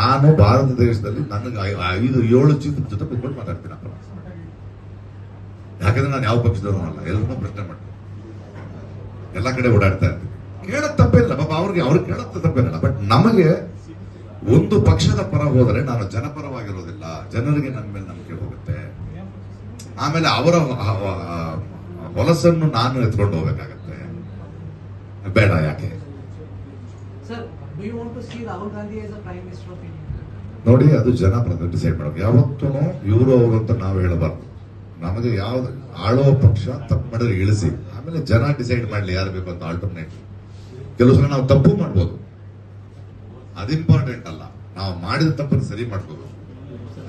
ನಾನು ಭಾರತ ದೇಶದಲ್ಲಿ ನನಗೆ ಐದು, ಏಳು ಚಿತ್ರ ಜೊತೆ ಕುತ್ಕೊಂಡು ಮಾತಾಡ್ತೀನಪ್ಪ ಯಾಕಂದ್ರೆ ನಾನು ಯಾವ ಪಕ್ಷದವನು ಅಲ್ಲ. ಎಲ್ಲರನ್ನೂ ಪ್ರಶ್ನೆ ಮಾಡ್ತೀನಿ. ಎಲ್ಲ ಕಡೆ ಓಡಾಡ್ತಾ ಇರ್ತೀನಿ. ಕೇಳೋದ್ ತಪ್ಪಿಲ್ಲ ಪಾಪ ಅವ್ರಿಗೆ ಅವ್ರಿಗೆ ಕೇಳೋದ್ ತಪ್ಪಿರಲ್ಲ ಬಟ್ ನಮಗೆ ಒಂದು ಪಕ್ಷದ ಪರ ಹೋದರೆ ನಾನು ಜನಪರವಾಗಿರೋದಿಲ್ಲ. ಜನರಿಗೆ ನನ್ನ ಮೇಲೆ ನಂಬಿಕೆ ಹೋಗುತ್ತೆ. ಆಮೇಲೆ ಅವರ ಹೊಲಸನ್ನು ನಾನು ಎತ್ಕೊಂಡು ಹೋಗ್ಬೇಕಾಗತ್ತೆ. ಬೇಡ ಯಾಕೆ? ನೋಡಿ, ಅದು ಜನ ಡಿಸೈಡ್ ಮಾಡೋದು ಯಾವತ್ತೂ ಇವರು ಅವರು ಅಂತ ನಾವು ಹೇಳಬಾರ್ದು. ನಮಗೆ ಯಾವ್ದು ಆಳೋ ಪಕ್ಷ ತಪ್ಪು ಮಾಡಿದ್ರೆ ಇಳಿಸಿ. ಆಮೇಲೆ ಜನ ಡಿಸೈಡ್ ಮಾಡಲಿ, ಯಾರು ಬೇಕು ಅಂತ ಆಲ್ಟರ್ನೇಟ್ ಕೆಲವು ಸಲ ನಾವು ತಪ್ಪು ಮಾಡ್ಬೋದು. ಅದು ಇಂಪಾರ್ಟೆಂಟ್ ಅಲ್ಲ. ನಾವು ಮಾಡಿದ ತಪ್ಪನ್ನು ಸರಿ ಮಾಡ್ಕೋಬೇಕು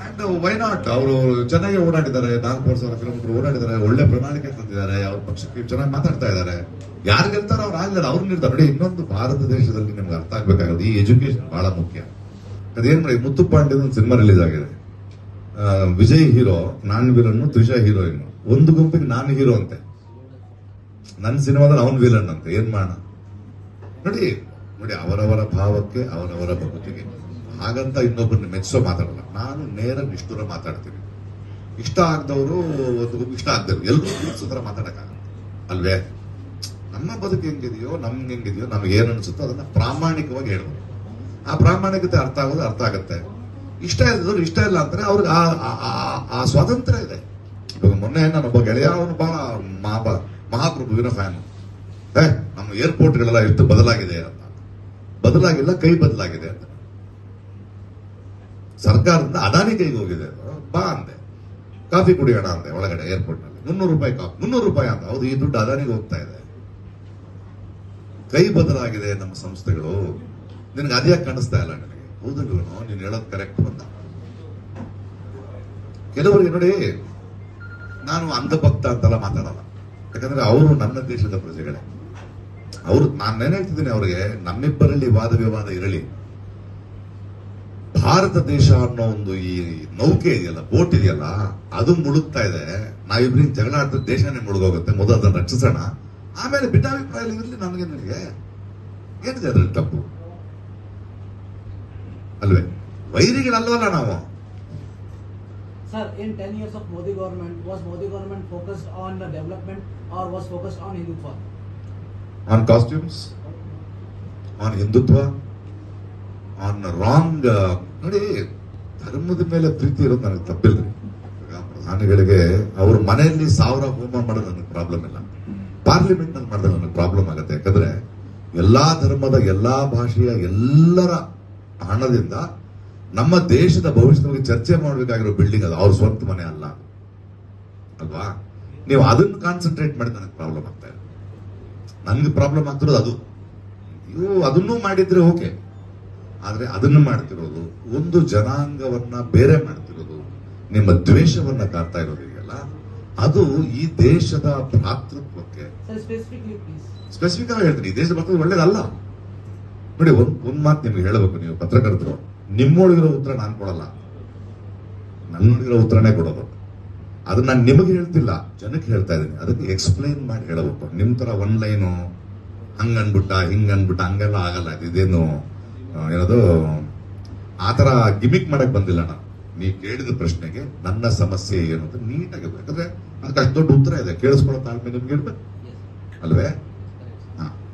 ಅಂಡ್ ವೈ ನಾಟ್ ಅವರು ಚೆನ್ನಾಗಿ ಓಡಾಡಿದ್ದಾರೆ, ನಾಲ್ಕು ಸಾವಿರ ಕಿಲೋಮೀಟರ್ ಓಡಾಡಿದ್ದಾರೆ, ಒಳ್ಳೆ ಪ್ರಣಾಳಿಕೆ ತಂದಿದ್ದಾರೆ, ಅವ್ರ ಪಕ್ಷಕ್ಕೆ ಚೆನ್ನಾಗಿ ಮಾತಾಡ್ತಾ ಇದ್ದಾರೆ. ಯಾರು ಗೆಲ್ತಾರೋ ಅವ್ರು ಆಗ್ಲಿಲ್ಲ, ಅವ್ರು ನಿಲ್ತಾರೆ ನೋಡಿ, ಇನ್ನೊಂದು ಭಾರತ ದೇಶದಲ್ಲಿ ನಿಮ್ಗೆ ಅರ್ಥ ಆಗ್ಬೇಕಾಗುತ್ತೆ ಈ ಎಜುಕೇಶನ್ ಬಹಳ ಮುಖ್ಯ. ಅದೇನ್ ಮಾಡಿ, ಮುತ್ತು ಪಾಂಡ್ಯದ ಒಂದು ಸಿನಿಮಾ ರಿಲೀಸ್ ಆಗಿದೆ. ವಿಜಯ್ ಹೀರೋ, ನಾನ್ ವಿಲನ್ ತ್ರಿಷಾ ಹೀರೋಯಿನ್. ಒಂದು ಗುಂಪಿಗೆ ನಾನು ಹೀರೋ ಅಂತೆ. ನನ್ನ ಸಿನಿಮಾದಲ್ಲಿ ಅವನ್ ವಿಲನ್ ಅಂತ, ಏನ್ ಮಾಡೋಣ? ನೋಡಿ ನೋಡಿ, ಅವರವರ ಭಾವಕ್ಕೆ, ಅವರವರ ಭಕ್ತಿಗೆ. ಹಾಗಂತ ಇನ್ನೊಬ್ಬರನ್ನ ಮೆಚ್ಚೋ ಮಾತಾಡಲ್ಲ. ನಾನು ನೇರ ನಿಷ್ಠುರ ಮಾತಾಡ್ತೀನಿ. ಇಷ್ಟ ಆಗದವರು ಒಂದು ಇಷ್ಟ ಆಗ್ತಾರೆ ಎಲ್ಲರೂ ಸುತರ ಮಾತಾಡಕ್ಕಾಗಲ್ಲ. ಅಲ್ವೇ? ನಮ್ಮ ಬದುಕು ಹೆಂಗಿದೆಯೋ, ನಮ್ಗೆ ಹೆಂಗಿದೆಯೋ, ನಮ್ಗೆ ಏನ್ ಅನ್ಸುತ್ತೋ ಅದನ್ನ ಪ್ರಾಮಾಣಿಕವಾಗಿ ಹೇಳ್ಬೋದು. ಆ ಪ್ರಾಮಾಣಿಕತೆ ಅರ್ಥ ಆಗೋದು ಅರ್ಥ ಆಗುತ್ತೆ. ಇಷ್ಟ ಇಲ್ಲದವ್ರು ಇಷ್ಟ ಇಲ್ಲ ಅಂದ್ರೆ ಅವ್ರಿಗೆ ಆ, ಆ- ಸ್ವಾತಂತ್ರ್ಯ ಇದೆ. ಇವಾಗ ಮೊನ್ನೆ ನನ್ನೊಬ್ಬ ಗೆಳೆಯ, ಅವನು ಬಹಳ ಮಹಾ ಮಹಾಪ್ರಭುವಿನ ಫ್ಯಾನ್ ಏ, ನಮ್ಮ ಏರ್ಪೋರ್ಟ್ಗಳೆಲ್ಲ ಎಷ್ಟು ಬದಲಾಗಿದೆ ಅಂತ. ಬದಲಾಗಿಲ್ಲ, ಕೈ ಬದಲಾಗಿದೆ ಅಂತ. ಸರ್ಕಾರದಿಂದ ಅದಾನಿ ಕೈಗೆ ಹೋಗಿದೆ. ಬಾ ಅಂದೆ. ಕಾಫಿ ಕುಡಿಯೋಣ ಅಂದೆ ಒಳಗಡೆ ಏರ್ಪೋರ್ಟ್ನಲ್ಲಿ ಮುನ್ನೂರು ರೂಪಾಯಿ ಕಾಫಿ ಮುನ್ನೂರು ರೂಪಾಯಿ ಅಂತ ಹೌದು, ಈ ದುಡ್ಡು ಅದಾನಿಗೆ ಹೋಗ್ತಾ ಇದೆ. ಕೈ ಬದಲಾಗಿದೆ ನಮ್ಮ ಸಂಸ್ಥೆಗಳು. ನಿನಗೆ ಅದ್ಯಾಕೆ ಕಾಣಿಸ್ತಾ ಇಲ್ಲ ನನಗೆ? ಹೌದು ನೀನು ಹೇಳೋದು ಕರೆಕ್ಟ್ ಬಂದ. ಕೆಲವರಿಗೆ ನೋಡಿ, ನಾನು ಅಂಧಭಕ್ತ ಅಂತೆಲ್ಲ ಮಾತಾಡಲ್ಲ. ಯಾಕಂದ್ರೆ ಅವರು ನನ್ನ ದೇಶದ ಪ್ರಜೆಗಳೇ. ಅವರು, ನಾನು ಹೇಳ್ತಿದ್ದೀನಿ ಅವ್ರಿಗೆ, ನಮ್ಮಿಬ್ಬರಲ್ಲಿ ವಾದ ವಿವಾದ ಇರಲಿ. ಭಾರತ ದೇಶ ಅನ್ನೋ ಒಂದು ಈ ನೌಕೆ ಇದೆಯಲ್ಲ ಬೋಟ್ ಇದೆಯಲ್ಲ ಅದು ಮುಳುಗ್ತಾ ಇದೆ. ನಾವಿಬ್ರಿಗೆ ಜಗಳ ಆಡಿದ್ರೆ ದೇಶನೇ ಮುಳುಗೋಗುತ್ತೆ ಮೊದಲು ಅದನ್ನ ರಕ್ಷಿಸೋಣ. ಆಮೇಲೆ ಭಿನ್ನಾಭಿಪ್ರಾಯ ಇರಲಿ ನನಗೆ ನನಗೆ. ಏನಿದೆ ಅದ್ರಲ್ಲಿ ತಪ್ಪು? ಅಲ್ವೇ? ವೈರಿಗಳಲ್ವಲ್ಲ ನಾವು. Sir in 10 years of Modi government, was Modi government focused on the development or was focused on Hindutva? On costumes on Hindutva on wrong ನೋಡಿ, ಧರ್ಮದ ಮೇಲೆ ಪ್ರೀತಿ ಇರೋದು ನನಗೆ ತಪ್ಪಿಲ್ಲ. ಪ್ರಧಾನಿಗಳಿಗೆ ಅವ್ರ ಮನೆಯಲ್ಲಿ ಸಾವಿರ ಹೋಮ ಮಾಡೋದು ನನಗೆ ಪ್ರಾಬ್ಲಮ್ ಇಲ್ಲ. ಪಾರ್ಲಿಮೆಂಟ್ನಲ್ಲಿ ಮಾಡಿದ್ರೆ ನನಗೆ ಪ್ರಾಬ್ಲಮ್ ಆಗುತ್ತೆ. ಯಾಕಂದ್ರೆ ಎಲ್ಲಾ ಧರ್ಮದ ಎಲ್ಲಾ ಭಾಷೆಯ ಎಲ್ಲರ ಹಣದಿಂದ ನಮ್ಮ ದೇಶದ ಭವಿಷ್ಯದ ಬಗ್ಗೆ ಚರ್ಚೆ ಮಾಡಬೇಕಾಗಿರೋ ಬಿಲ್ಡಿಂಗ್ ಅದು ಅವ್ರ ಸ್ವಂತ ಮನೆ ಅಲ್ಲ. ಅಲ್ವಾ? ನೀವು ಅದನ್ನ ಕಾನ್ಸಂಟ್ರೇಟ್ ಮಾಡಿ ನನಗೆ ಪ್ರಾಬ್ಲಮ್ ಆಗ್ತಾ ಇದೆ. ನನ್ಗೆ ಪ್ರಾಬ್ಲಮ್ ಆಗ್ತಿರೋದು ಅದು. ನೀವು ಅದನ್ನೂ ಮಾಡಿದ್ರೆ ಓಕೆ ಆದ್ರೆ ಅದನ್ನು ಮಾಡ್ತಿರೋದು ಒಂದು ಜನಾಂಗವನ್ನ ಬೇರೆ ಮಾಡ್ತಿರೋದು ನಿಮ್ಮ ದ್ವೇಷವನ್ನ ಕಾಡ್ತಾ ಇರೋದು ಇದೆಯಲ್ಲ ಅದು ಈ ದೇಶದ ಭ್ರಾತೃತ್ವಕ್ಕೆ. ಸ್ಪೆಸಿಫಿಕ್ ಆಗಿ ಹೇಳ್ತೀನಿ ಈ ದೇಶದ ಭ್ರಾತೃತ್ವ ಒಳ್ಳೇದಲ್ಲ. ನೋಡಿ ಒಂದ್ ಒಂದ್ ಮಾತು ನಿಮ್ಗೆ ಹೇಳಬೇಕು ನೀವು ಪತ್ರಕರ್ತರು. ನಿಮ್ಮೊಳಗಿರೋ ಉತ್ತರ ನಾನು ಕೊಡಲ್ಲ. ನನ್ನೊಳಗಿರೋ ಉತ್ತರನೇ ಕೊಡೋದು. ಅದು ನಾನು ನಿಮಗೆ ಹೇಳ್ತಿಲ್ಲ ಜನಕ್ಕೆ ಹೇಳ್ತಾ ಇದ್ದೀನಿ. ಅದಕ್ಕೆ ಎಕ್ಸ್ಪ್ಲೈನ್ ಮಾಡಿ ಹೇಳಬೇಕು. ನಿಮ್ ತರ ಒನ್ ಲೈನು ಹಂಗ್ ಅನ್ಬಿಟ್ಟ ಹಿಂಗ್ ಅನ್ಬಿಟ್ಟ ಹಂಗೆಲ್ಲ ಆಗಲ್ಲ ಇದು ಇದೇನು? ಏನದು ಆ ತರ ಗಿಮಿಕ್ ಮಾಡಕ್ ಬಂದಿಲ್ಲ ನಾನು. ನೀ ಕೇಳಿದ ಪ್ರಶ್ನೆಗೆ ನನ್ನ ಸಮಸ್ಯೆ ಏನು ಅಂತ ನೀಟಾಗಿ ಯಾಕಂದ್ರೆ ಅದಕ್ಕೆ ಅಷ್ಟು ದೊಡ್ಡ ಉತ್ತರ ಇದೆ. ಕೇಳಿಸ್ಕೊಳ್ಳೋ ತಾಳ್ಮೆ ನಿಮ್ಗೆ ಇರ್ಬೇಕು. ಅಲ್ವೇ?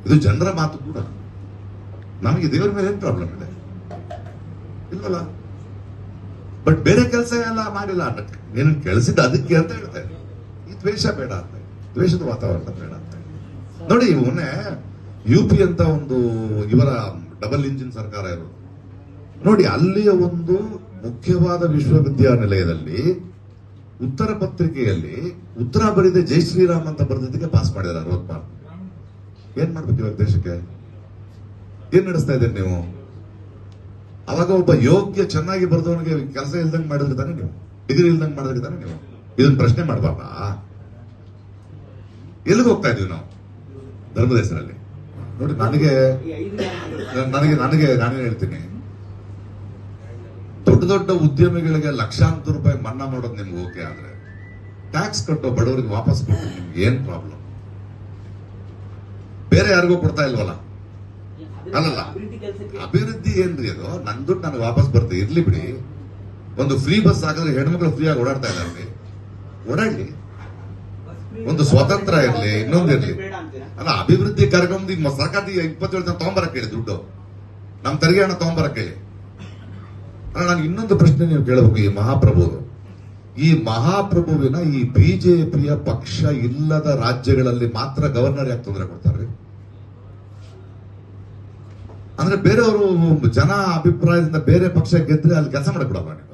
ಇದು ಜನರ ಮಾತು ಕೂಡ. ನಮಗೆ ದೇವರ ಮೇಲೆ ಏನು ಪ್ರಾಬ್ಲಮ್ ಇದೆ? ಇಲ್ವಲ್ಲ? ಬಟ್ ಬೇರೆ ಕೆಲಸ ಎಲ್ಲ ಮಾಡಿಲ್ಲ ನೀನು ಕೆಲಸದ ಅದಕ್ಕೆ ಅಂತ ಹೇಳ್ತಾ ಈ ದ್ವೇಷ ಬೇಡ ಅಂತ ದ್ವೇಷದ ವಾತಾವರಣ ಬೇಡ ಅಂತ ನೋಡಿ, ಮೊನ್ನೆ ಯು ಪಿ ಅಂತ ಒಂದು ಇವರ ಡಬಲ್ ಇಂಜಿನ್ ಸರ್ಕಾರ ಇರೋದು. ನೋಡಿ, ಅಲ್ಲಿಯ ಒಂದು ಮುಖ್ಯವಾದ ವಿಶ್ವವಿದ್ಯಾನಿಲಯದಲ್ಲಿ ಉತ್ತರ ಪತ್ರಿಕೆಯಲ್ಲಿ ಉತ್ತರ ಬರೆದ ಜೈ ಶ್ರೀರಾಮ್ ಅಂತ ಬರೆದಿದ್ದಕ್ಕೆ ಪಾಸ್ ಮಾಡಿದ್ದಾರೆ ಅರವತ್ ಮಾರ್ಕ್ ಏನ್ ಮಾಡ್ಬೇಕು ಇವಾಗ ದೇಶಕ್ಕೆ? ಏನ್ ನಡೆಸ್ತಾ ಇದ್ದೀರಿ ನೀವು? ಅವಾಗ ಒಬ್ಬ ಯೋಗ್ಯ ಚೆನ್ನಾಗಿ ಬರೆದವನಿಗೆ ಕೆಲಸ ಇಲ್ದಂಗೆ ಮಾಡಿದ್ರೆ ತಾನೆ ನೀವು? ಡಿಗ್ರಿ ಇಲ್ದಂಗೆ ಮಾಡಿದ್ರೆ ತಾನೆ ನೀವು? ಇದನ್ನ ಪ್ರಶ್ನೆ ಮಾಡಬಾರ್ದಾ? ಎಲ್ಲಿಗೆ ಹೋಗ್ತಾ ಇದೀವಿ ನಾವು? ಧರ್ಮದ ಹೆಸರಲ್ಲಿ ನೋಡಿ ನನಗೆ ನನಗೆ ನನಗೆ ನಾನು ಹೇಳ್ತೀನಿ. ದೊಡ್ಡ ದೊಡ್ಡ ಉದ್ಯಮಿಗಳಿಗೆ ಲಕ್ಷಾಂತರ ರೂಪಾಯಿ ಮನ್ನಾ ಮಾಡೋದು ನಿಮ್ಗೆ ಓಕೆ ಆದ್ರೆ ಟ್ಯಾಕ್ಸ್ ಕಟ್ಟೋ ಬಡವರಿಗೆ ವಾಪಸ್ ಕೊಟ್ಟು ನಿಮ್ಗೆ ಏನ್ ಪ್ರಾಬ್ಲಮ್ ಬೇರೆ ಯಾರಿಗೂ ಕೊಡ್ತಾ ಇಲ್ವಲ್ಲ? ಅಲ್ಲಲ್ಲ. ಅಭಿವೃದ್ಧಿ ಏನ್ರಿ ಅದು? ನನ್ ದುಡ್ಡು ನನಗೆ ವಾಪಸ್ ಬರ್ತದೆ ಇರ್ಲಿ ಬಿಡಿ. ಒಂದು ಫ್ರೀ ಬಸ್ ಹಾಕಿದ್ರೆ ಹೆಣ್ಮಕ್ಳು ಫ್ರೀ ಆಗಿ ಓಡಾಡ್ತಾ ಇದ್ದಾರೆ ಓಡಾಡ್ಲಿ. ಒಂದು ಸ್ವತಂತ್ರ ಇರಲಿ, ಇನ್ನೊಂದು ಇರಲಿ. ಅಲ್ಲ, ಅಭಿವೃದ್ಧಿ ಕಾರ್ಯಕ್ರಮದ ಸರ್ಕಾರದ ಸರ್ಕಾರ ಇಪ್ಪತ್ತೇಳು ಜನ ತಗೊಂಬರಕ್ಕೆ ಹೇಳಿ ದುಡ್ಡು. ನಮ್ ತೆರಿಗೆ ಹಣ ತಗೊಂಬರಕ್ಕೆ ಹೇಳಿ. ಅಲ್ಲ, ನಾನು ಇನ್ನೊಂದು ಪ್ರಶ್ನೆ ನೀವು ಕೇಳಬೇಕು, ಈ ಮಹಾಪ್ರಭು ಈ ಮಹಾಪ್ರಭುವಿನ ಈ ಬಿಜೆಪಿಯ ಪಕ್ಷ ಇಲ್ಲದ ರಾಜ್ಯಗಳಲ್ಲಿ ಮಾತ್ರ ಗವರ್ನರ್ ಯಾಕೆ ತೊಂದರೆ ಕೊಡ್ತಾರೆ ಅಂದ್ರೆ ಬೇರೆಯವರು ಜನ ಅಭಿಪ್ರಾಯದಿಂದ ಬೇರೆ ಪಕ್ಷ ಗೆದ್ರೆ ಅಲ್ಲಿ ಕೆಲಸ ಮಾಡக்கூಡಲ್ಲ ನೀವು?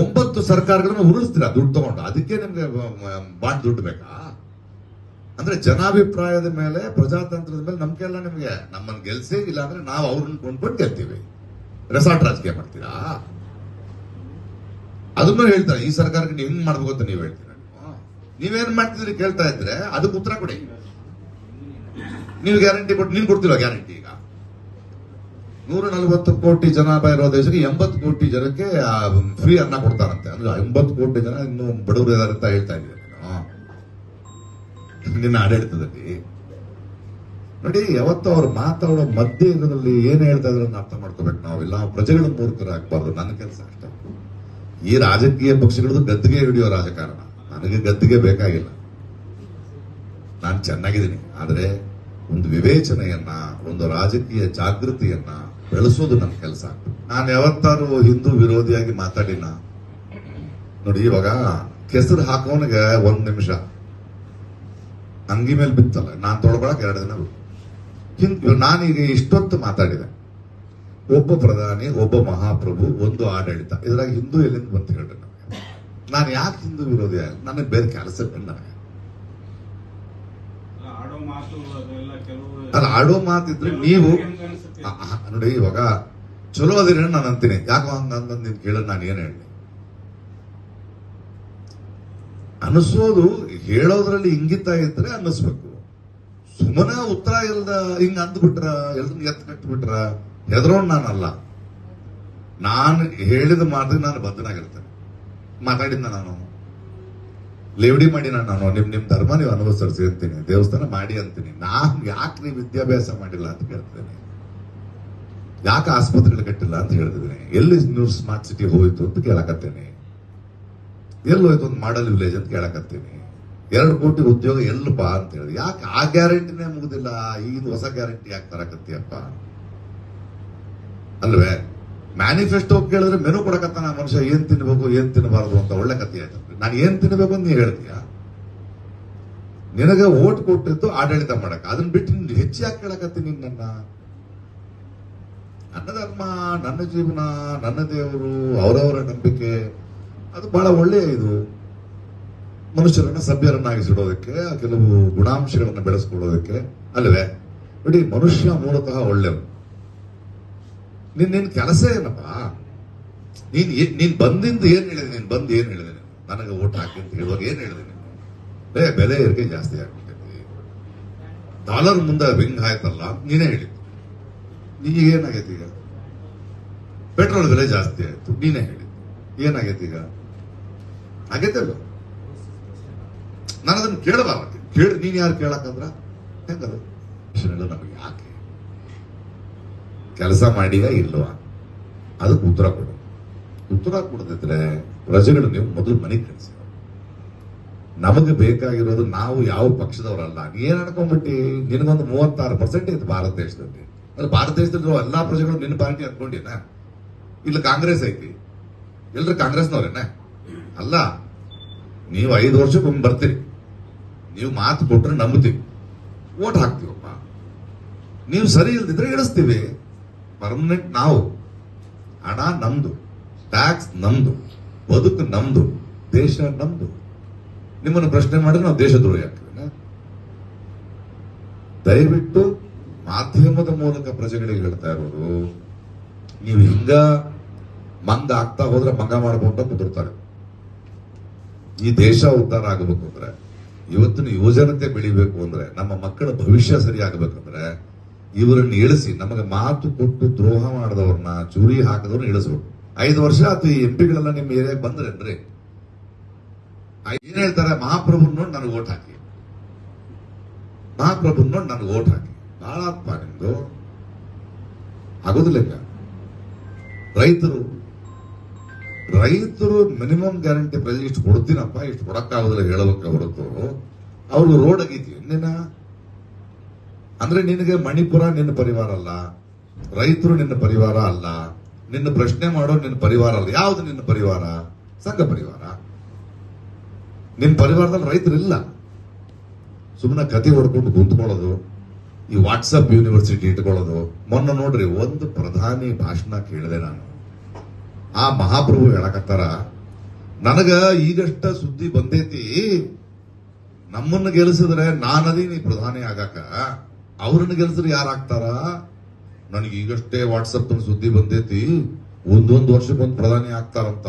ಒಂಬತ್ತು ಸರ್ಕಾರಗಳನ್ನು ಉರುಳಿಸ್ತೀರಾ ದುಡ್ಡು ತಗೊಂಡು. ಅದಕ್ಕೆ ನಿಮ್ಗೆ ಬಾಂಡ್ ದುಡ್ಡು ಬೇಕಾ? ಅಂದ್ರೆ ಜನಾಭಿಪ್ರಾಯದ ಮೇಲೆ, ಪ್ರಜಾತಂತ್ರದ ಮೇಲೆ ನಂಬಿಕೆ ಎಲ್ಲ ನಿಮಗೆ. ನಮ್ಮನ್ನು ಗೆಲ್ಸಿ ಇಲ್ಲ ಅಂದ್ರೆ ನಾವು ಅವ್ರನ್ನ ಕೊಂಡ್ಕೊಂಡು ಗೆಲ್ತೀವಿ. ರೆಸಾರ್ಟ್ ರಾಜಕೀಯ ಮಾಡ್ತೀರಾ? ಅದನ್ನ ಹೇಳ್ತಾರೆ, ಈ ಸರ್ಕಾರಕ್ಕೆ ನೀವು ಹೆಂಗ್ ಮಾಡ್ಬೇಕು ಅಂತ ನೀವು ಹೇಳ್ತೀರಾ ನೀವು? ನೀವೇನ್ ಮಾಡ್ತಿದ್ರಿ ಕೇಳ್ತಾ ಇದ್ರೆ, ಅದಕ್ಕೆ ಉತ್ತರ ಕೊಡಿ. ನೀವು ಗ್ಯಾರಂಟಿ ಕೊಟ್ಟು ನೀನ್ ಕೊಡ್ತಿರೋ ಗ್ಯಾರಂಟಿ ಈಗ? ನೂರ ನಲವತ್ತು ಕೋಟಿ ಜನ ಇರೋ ದೇಶಕ್ಕೆ ಎಂಬತ್ತು ಕೋಟಿ ಜನಕ್ಕೆ ಫ್ರೀ ಅನ್ನ ಕೊಡ್ತಾರಂತೆ. ಅಂದ್ರೆ ಎಂಬತ್ತು ಕೋಟಿ ಜನ ಇನ್ನು ಬಡವರು ಇದಾರೆ ಅಂತ ಹೇಳ್ತಾ ಇದ್ದೀನಿ ನಿನ್ನ ಆಡಳಿತದಲ್ಲಿ. ನೋಡಿ, ಯಾವತ್ತು ಅವ್ರು ಮಾತಾಡೋ ಮಧ್ಯೆ ಇದರಲ್ಲಿ ಏನ್ ಹೇಳ್ತಾ ಇದ್ರು ಅರ್ಥ ಮಾಡ್ಕೋಬೇಕು ನಾವೆಲ್ಲ ಪ್ರಜೆಗಳ ಮೂರ್ಖರಾಗಬಾರ್ದು. ನನ್ನ ಕೆಲಸ ಅಷ್ಟೇ. ಈ ರಾಜಕೀಯ ಪಕ್ಷಗಳದ್ದು ಗದ್ದಿಗೆ ಹಿಡಿಯೋ ರಾಜಕಾರಣ. ನನಗೆ ಗದ್ದಿಗೆ ಬೇಕಾಗಿಲ್ಲ. ನಾನು ಚೆನ್ನಾಗಿದ್ದೀನಿ. ಆದ್ರೆ, ಒಂದು ವಿವೇಚನೆಯನ್ನ, ಒಂದು ರಾಜಕೀಯ ಜಾಗೃತಿಯನ್ನ ಬೆಳೆಸೋದು ನನ್ನ ಕೆಲಸ. ನಾನು ಯಾವತ್ತಾರು ಹಿಂದೂ ವಿರೋಧಿಯಾಗಿ ಮಾತಾಡಿನ ನೋಡಿ ಇವಾಗ ಕೆಸರು ಹಾಕೋನಿಗೆ ಒಂದ್ ನಿಮಿಷ. ಅಂಗಿ ಮೇಲೆ ಬಿತ್ತಲ್ಲ ನಾನ್ ತೊಳ್ಕೊಳಕ್ ಎರಡು ದಿನ ಹಿಂದೂ ನಾನೀಗ ಇಷ್ಟೊತ್ತು ಮಾತಾಡಿದೆ. ಒಬ್ಬ ಪ್ರಧಾನಿ ಒಬ್ಬ ಮಹಾಪ್ರಭು ಒಂದು ಆಡಳಿತ. ಇದ್ರಾಗ ಹಿಂದೂ ಎಲ್ಲಿಂದ ಬಂತ ಹೇಳ್ರಿ ನನಗೆ? ನಾನು ಯಾಕೆ ಹಿಂದೂ ವಿರೋಧಿ ಆಗ ನನಗೆ ಬೇರೆ ಕೆಲಸ ಬಂದ ನನಗೆ. ಅಲ್ಲ ಆಡೋ ಮಾತಿದ್ರೆ ನೀವು ನೋಡಿ, ಇವಾಗ ಚಲೋ ಅದಿರ ನಾನು ಅಂತೀನಿ. ಯಾಕೋ ಹಂಗಂದ್ ನೀನ್ ಕೇಳೋದು ನಾನು ಏನ್ ಹೇಳಿ ಅನಿಸೋದು ಹೇಳೋದ್ರಲ್ಲಿ ಇಂಗಿತ ಇದ್ರೆ ಅನ್ನಿಸ್ಬೇಕು ಸುಮ್ಮನೆ ಉತ್ತರ ಇಲ್ದ ಹಿಂಗ ಅಂದ್ಬಿಟ್ರ ಎಲ್ರು ಎತ್ ಕಟ್ಬಿಟ್ರ, ಹೆದರೋನ್ ನಾನಲ್ಲ. ನಾನು ಹೇಳಿದ ಮಾತಿಗೆ ನಾನು ಬದ್ಧನಾಗಿರ್ತೇನೆ. ಮಾತಾಡಿದ್ನ ನಾನು. ಲೇವಡಿ ಮಾಡಿ ನಾನು. ನಿಮ್ ನಿಮ್ ಧರ್ಮ ನೀವು ಅನುಸರಿಸಿ ದೇವಸ್ಥಾನ ಮಾಡಿ ಅಂತೀನಿ. ನಾನು ಯಾಕೆ ನೀವು ವಿದ್ಯಾಭ್ಯಾಸ ಮಾಡಿಲ್ಲ ಅಂತ ಕೇಳ್ತೇನೆ. ಯಾಕೆ ಆಸ್ಪತ್ರೆಗಳು ಕಟ್ಟಿಲ್ಲ ಅಂತ ಹೇಳ್ತಿದ್ದೀನಿ. ಎಲ್ಲಿ ನ್ಯೂ ಸ್ಮಾರ್ಟ್ ಸಿಟಿ ಹೋಯ್ತು ಅಂತ ಕೇಳಕತ್ತೇನೆ. ಎಲ್ಲಿ ಹೋಯ್ತು ಒಂದು ಮಾಡಲ್ ವಿಲೇಜ್ ಅಂತ ಕೇಳಕತ್ತೀನಿ. ಎರಡು ಕೋಟಿ ಉದ್ಯೋಗ ಎಲ್ಲಪ್ಪ ಅಂತ ಹೇಳಿ. ಯಾಕೆ ಆ ಗ್ಯಾರಂಟಿನೇ ಮುಗುದಿಲ್ಲ? ಈಗ ಹೊಸ ಗ್ಯಾರಂಟಿ ಯಾಕೆ ತರಕತ್ತೀಯಪ್ಪ? ಅಲ್ವೇ? ಮ್ಯಾನಿಫೆಸ್ಟೋ ಕೇಳಿದ್ರೆ ಮೆನು ಕೊಡಕತ್ತ ನಾ ಮನುಷ್ಯ, ಏನ್ ತಿನ್ಬೇಕು, ಏನ್ ತಿನ್ನಬಾರದು ಅಂತ ಒಳ್ಳೆ ಕಥೆ ಆಯ್ತು. ನಾನು ಏನ್ ತಿನ್ಬೇಕು ಅಂತ ನೀ ಹೇಳ್ತೀಯ? ನಿನಗೆ ಓಟ್ ಕೊಟ್ಟಿತ್ತು ಆಡಳಿತ ಮಾಡಕ್ಕೆ. ಅದನ್ನ ಬಿಟ್ಟು ಹೆಚ್ಚು ಯಾಕೆ ಕೇಳಕತ್ತೀನಿ ನನ್ನ ನನ್ನ ಧರ್ಮ ನನ್ನ ಜೀವನ, ನನ್ನ ದೇವರು, ಅವರವರ ನಂಬಿಕೆ, ಅದು ಬಹಳ ಒಳ್ಳೆಯ ಇದು. ಮನುಷ್ಯರನ್ನ ಸಭ್ಯರನ್ನಾಗಿಸಿಡೋದಕ್ಕೆ, ಕೆಲವು ಗುಣಾಂಶಗಳನ್ನ ಬೆಳೆಸ್ಕೊಳ್ಳೋದಕ್ಕೆ ಅಲ್ವೇ ನೋಡಿ ಮನುಷ್ಯ ಮೂಲತಃ ಒಳ್ಳೆಯವನು. ನಿನ್ನೇನು ನಿನ್ ಕೆಲಸ ಏನಪ್ಪ? ನೀನ್ ನೀನ್ ಬಂದಿಂದ ಏನ್ ಹೇಳಿದೆ? ನೀನ್ ಬಂದ್ ಏನ್ ಹೇಳಿದೆ ನನಗೆ ಓಟ್ ಹಾಕಿ ಅಂತ ಹೇಳುವಾಗ ಏನ್ ಹೇಳಿದೆ ಏ, ಬೆಲೆ ಏರಿಕೆ ಜಾಸ್ತಿ ಆಗ್ಬಿಟ್ಟೈತಿ ಡಾಲರ್ ಮುಂದೆ ವಿಂಗ್ ಆಯ್ತಲ್ಲ ನೀನೇ ಹೇಳಿದ್ದು ಈಗ ಏನಾಗೈತಿ ಈಗ? ಪೆಟ್ರೋಲ್ ಬೆಲೆ ಜಾಸ್ತಿ ಆಯ್ತು, ನೀನೇ ಹೇಳಿ. ಏನಾಗೈತಿ ಈಗ? ಆಗೈತಲ್ಲ ನಾನು ಅದನ್ನ ಕೇಳಬಾರ್ದು ಕೇಳಿ, ನೀನು ಯಾರು ಕೇಳಕ್ಕಂದ್ರ? ಹೆಂಗದು? ಪ್ರಶ್ನೆಗಳು ನಮಗೆ ಯಾಕೆ? ಕೆಲಸ ಮಾಡಿಯಾ ಇಲ್ವಾ? ಅದಕ್ಕೆ ಉತ್ತರ ಕೊಡು. ಉತ್ತರ ಕೊಡದಿದ್ರೆ ಪ್ರಜೆಗಳು ನೀವು ಮೊದಲು ಮನೆ ಕಳಿಸಿ. ನಮಗೆ ಬೇಕಾಗಿರೋದು ನಾವು ಯಾವ ಪಕ್ಷದವರಲ್ಲ. ನೀನ್ ಅನ್ಕೊಂಡ್ಬಿಟ್ಟಿ? ನಿನಗೊಂದು ಮೂವತ್ತಾರು ಪರ್ಸೆಂಟ್ ಇದೆ ಭಾರತ ದೇಶದಲ್ಲಿ. ಅಂದ್ರೆ ಭಾರತ ದೇಶದಲ್ಲಿರೋ ಎಲ್ಲಾ ಪ್ರಜೆಗಳು ನಿನ್ನ ಪಾರ್ಟಿ ಅನ್ಕೊಂಡಿನ ಇಲ್ಲ ಕಾಂಗ್ರೆಸ್ ಐತಿ. ಎಲ್ರು ಕಾಂಗ್ರೆಸ್ನವ್ರೇನ? ಅಲ್ಲ, ನೀವು ಐದು ವರ್ಷಕ್ಕೊಮ್ಮೆ ಬರ್ತೀರಿ. ನೀವು ಮಾತು ಕೊಟ್ರೆ ನಂಬುತ್ತೀವಿ. ಓಟ್ ಹಾಕ್ತೀವಪ್ಪ. ನೀವು ಸರಿ ಇಲ್ದಿದ್ರೆ ಇಳಿಸ್ತೀವಿ. ಪರ್ಮನೆಂಟ್ ನಾವು. ಹಣ ನಮ್ದು. ಟ್ಯಾಕ್ಸ್ ನಮ್ದು. ಬದುಕು ನಮ್ದು. ದೇಶ ನಮ್ದು. ನಿಮ್ಮನ್ನು ಪ್ರಶ್ನೆ ಮಾಡಿದ್ರೆ ನಾವು ದೇಶದ್ರೋಹಿ ಆಗ್ತೀವಿ ದಯವಿಟ್ಟು ಮಾಧ್ಯಮದ ಮೂಲಕ ಪ್ರಜೆಗಳಿಗೆ ಹೇಳ್ತಾ ಇರೋದು, ನೀವು ಹಿಂಗ ಮಂದ ಆಗ್ತಾ ಹೋದ್ರೆ ಮಂಗ ಮಾಡ್ಕೊಂಡ ಕುದುರ್ತಾರೆ. ಈ ದೇಶ ಉದ್ಧಾರ ಆಗಬೇಕು ಅಂದ್ರೆ, ಇವತ್ತಿನ ಯುವಜನತೆ ಬೆಳಿಬೇಕು ಅಂದ್ರೆ, ನಮ್ಮ ಮಕ್ಕಳ ಭವಿಷ್ಯ ಸರಿ ಆಗಬೇಕಂದ್ರೆ ಇವರನ್ನ ಇಳಿಸಿ ನಮಗೆ ಮಾತು ಕೊಟ್ಟು ದ್ರೋಹ ಮಾಡಿದವ್ರನ್ನ, ಚೂರಿ ಹಾಕಿದವ್ರನ್ನ ಇಳಿಸ್ಬೇಕು. ಐದು ವರ್ಷ ಆತು ಈ ಎಂಪಿಗಳೆಲ್ಲ ನಿಮ್ಮ ಏರಿಯಾಗೆ ಬಂದ್ರೇನ್ರಿ? ಏನ್ ಹೇಳ್ತಾರೆ? ಮಹಾಪ್ರಭು ನೋಡಿ ನನಗೆ ಓಟ್ ಹಾಕಿ. ಮಹಾಪ್ರಭು ನೋಡಿ ನನಗೆ ಓಟ್ ಹಾಕಿ. ಬಾಳಪ್ಪ ನಿಮ್ದು ಆಗೋದಿಲ್ಲ ರೈತರು ರೈತರು ಮಿನಿಮಮ್ ಗ್ಯಾರಂಟಿ ಪ್ರೈಸ್ ಇಷ್ಟು ಕೊಡ್ತೀನಪ್ಪ, ಇಷ್ಟು ಕೊಡಕ್ಕಾಗೋದಿಲ್ಲ ಹೇಳಬೇಕ ಹೊರತು ಅವ್ರಿಗೆ ರೋಡ್ ಆಗೈತಿ. ನಿನ್ನ, ಅಂದ್ರೆ ನಿನಗೆ ಮಣಿಪುರ ನಿನ್ನ ಪರಿವಾರ ಅಲ್ಲ, ರೈತರು ನಿನ್ನ ಪರಿವಾರ ಅಲ್ಲ, ನಿನ್ನ ಪ್ರಶ್ನೆ ಮಾಡೋ ನಿನ್ನ ಪರಿವಾರ ಅಲ್ಲ. ಯಾವ್ದು ನಿನ್ನ ಪರಿವಾರ? ಸಂಘ ಪರಿವಾರ. ನಿನ್ನ ಪರಿವಾರದಲ್ಲಿ ರೈತರಿಲ್ಲ. ಸುಮ್ಮನೆ ಕತೆ ಹೊಡ್ಕೊಂಡು ಕುಂತ್ಕೊಳ್ಳೋದು ಈ ವಾಟ್ಸಪ್ ಯೂನಿವರ್ಸಿಟಿ ಇಟ್ಕೊಳ್ಳೋದು. ಮೊನ್ನೆ ನೋಡ್ರಿ, ಒಂದು ಪ್ರಧಾನಿ ಭಾಷಣ ಕೇಳಿದೆ ನಾನು. ಆ ಮಹಾಪ್ರಭು ಹೇಳಕತ್ತಾರ, ನನಗ ಈಗಷ್ಟ ಸುದ್ದಿ ಬಂದೈತಿ, ನಮ್ಮನ್ನ ಗೆಲ್ಲಿಸಿದ್ರೆ ನಾನದೀನಿ ಪ್ರಧಾನಿ ಆಗಾಕ? ಅವ್ರನ್ನ ಗೆಲ್ಸಿದ್ರೆ ಯಾರು ಆಗ್ತಾರ? ನನಗೆ ಈಗಷ್ಟೇ ವಾಟ್ಸಪ್ ಸುದ್ದಿ ಬಂದೈತಿ, ಒಂದೊಂದು ವರ್ಷಕ್ಕೊಂದು ಪ್ರಧಾನಿ ಆಗ್ತಾರಂತ.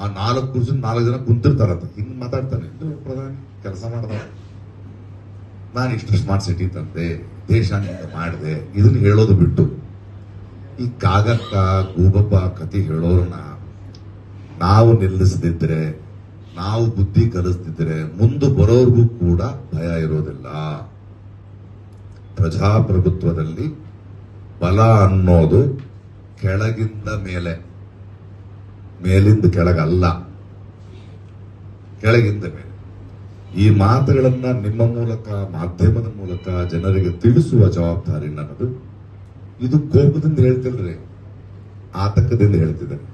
ಆ ನಾಲ್ಕು ಕುರ್ಸಿನ ನಾಲ್ಕು ಜನ ಕುಂತಿರ್ತಾರಂತ. ಹಿಂಗ್ ಮಾತಾಡ್ತಾನೆ. ಪ್ರಧಾನಿ, ಕೆಲಸ ಮಾಡ್ದ ನಾನು ಇಷ್ಟು ಸ್ಮಾರ್ಟ್ ಸಿಟಿ ತಂದೆ ದೇಶ ಮಾಡಿದೆ, ಇದನ್ನ ಹೇಳೋದು ಬಿಟ್ಟು. ಈ ಕಾಗಕ್ಕ, ಗೂಬಪ್ಪ ಕತಿ ಹೇಳೋರನ್ನ ನಾವು ನಿಲ್ಲಿಸದಿದ್ರೆ, ನಾವು ಬುದ್ಧಿ ಕಲಿಸ್ತಿದ್ರೆ ಮುಂದೆ ಬರೋರ್ಗೂ ಕೂಡ ಭಯ ಇರೋದಿಲ್ಲ. ಪ್ರಜಾಪ್ರಭುತ್ವದಲ್ಲಿ ಬಲ ಅನ್ನೋದು ಕೆಳಗಿಂದ ಮೇಲೆ, ಮೇಲಿಂದ ಕೆಳಗಲ್ಲ. ಕೆಳಗಿಂದ ಮೇಲೆ. ಈ ಮಾತುಗಳನ್ನ ನಿಮ್ಮ ಮೂಲಕ, ಮಾಧ್ಯಮದ ಮೂಲಕ ಜನರಿಗೆ ತಿಳಿಸುವ ಜವಾಬ್ದಾರಿ ನನ್ನದು. ಇದು ಕೋಪದಿಂದ ಹೇಳ್ತಿಲ್ರಿ, ಆತಂಕದಿಂದ ಹೇಳ್ತಿದ್ದೇನೆ.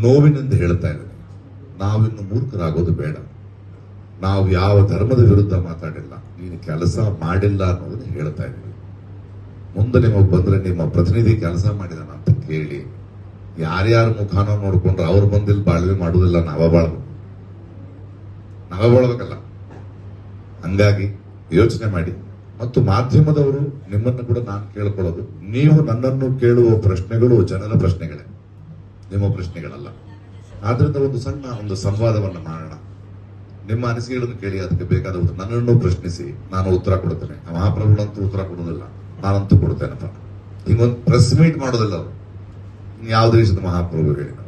ನೋವಿನಿಂದ ಹೇಳ್ತಾ ಇದ್ದೇನೆ. ನಾವಿನ್ನು ಮೂರ್ಖರಾಗೋದು ಬೇಡ. ನಾವು ಯಾವ ಧರ್ಮದ ವಿರುದ್ಧ ಮಾತಾಡಿಲ್ಲ. ನೀನು ಕೆಲಸ ಮಾಡಿಲ್ಲ ಅನ್ನೋದನ್ನ ಹೇಳ್ತಾ ಇದ್ದೀವಿ ಮುಂದೆ ನಿಮಗೆ ಬಂದ್ರೆ ನಿಮ್ಮ ಪ್ರತಿನಿಧಿ ಕೆಲಸ ಮಾಡಿದಾನ ಅಂತ ಕೇಳಿ, ಯಾರ್ಯಾರ ಮುಖಾನ ನೋಡ್ಕೊಂಡ್ರೆ ಅವ್ರು ಬಂದಿಲ್ಲಿ, ಬಾಳ್ವೆ ಮಾಡುವುದಿಲ್ಲ ನಾವ ಬಾಳ್ಬೇಕು. ನಾವೇ ಬಾಳ್ಬೇಕಲ್ಲ ಹಂಗಾಗಿ ಯೋಚನೆ ಮಾಡಿ. ಮತ್ತು ಮಾಧ್ಯಮದವರು ನಿಮ್ಮನ್ನು ಕೂಡ ನಾನು ಕೇಳ್ಕೊಳ್ಳೋದು. ನೀವು ನನ್ನನ್ನು ಕೇಳುವ ಪ್ರಶ್ನೆಗಳು ಜನರ ಪ್ರಶ್ನೆಗಳೇ. ನಿಮ್ಮ ಪ್ರಶ್ನೆಗಳಲ್ಲ. ಆದ್ರಿಂದ ಒಂದು ಸಣ್ಣ ಒಂದು ಸಂವಾದವನ್ನು ಮಾಡೋಣ. ನಿಮ್ಮ ಅನಿಸಿಕೆಗಳನ್ನು ಕೇಳಿ ಅದಕ್ಕೆ ಬೇಕಾದ ಉತ್ತರ. ನನ್ನನ್ನು ಪ್ರಶ್ನಿಸಿ. ನಾನು ಉತ್ತರ ಕೊಡ್ತೇನೆ ಮಹಾಪ್ರಭುಗಳಂತೂ ಉತ್ತರ ಕೊಡೋದಿಲ್ಲ ನಾನಂತೂ ಕೊಡ್ತೇನಪ್ಪ ಹಿಂಗೊಂದು ಪ್ರೆಸ್ ಮೀಟ್ ಮಾಡೋದಿಲ್ಲ ಅವರು. ಯಾವ ದೇಶದ ಮಹಾಪ್ರಭು ಹೇಳಿ